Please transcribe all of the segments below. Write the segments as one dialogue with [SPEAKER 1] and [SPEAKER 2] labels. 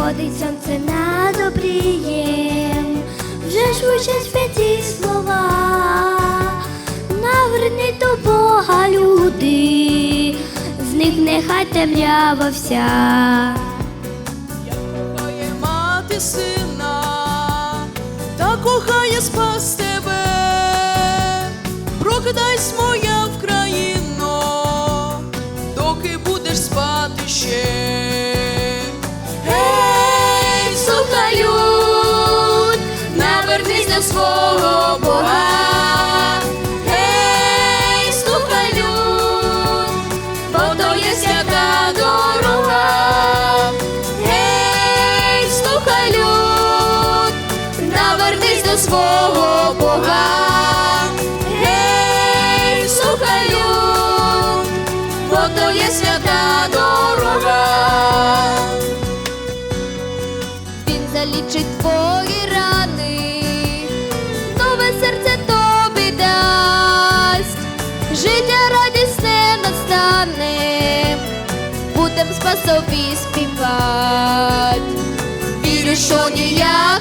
[SPEAKER 1] Сходить сонце над обрієм, вже звучать святі слова, наверніть до Бога люди, з них нехай темрява вся.
[SPEAKER 2] Мати сина, та кохає спас тебе. Прокидайся, моя свого Бога. Гей, слухай, люд, то є свята дорога. Гей, слухай, навернись до свого Бога. То є свята дорога.
[SPEAKER 1] Він залічить будем спасові співать.
[SPEAKER 2] Вірю, що ніяка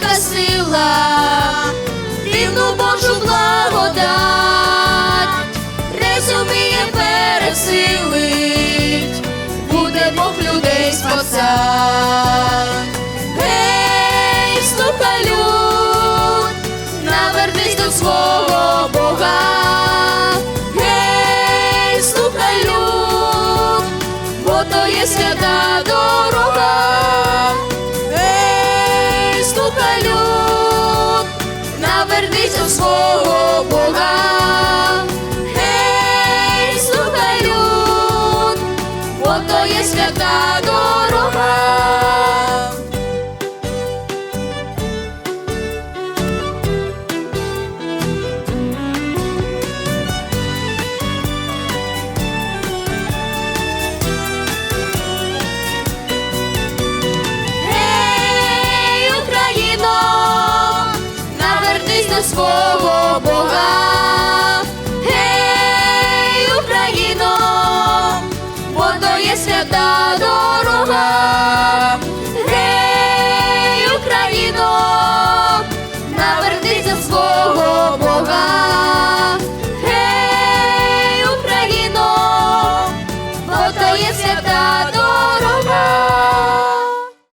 [SPEAKER 2] бо то є свята дорога. Ей, Гей,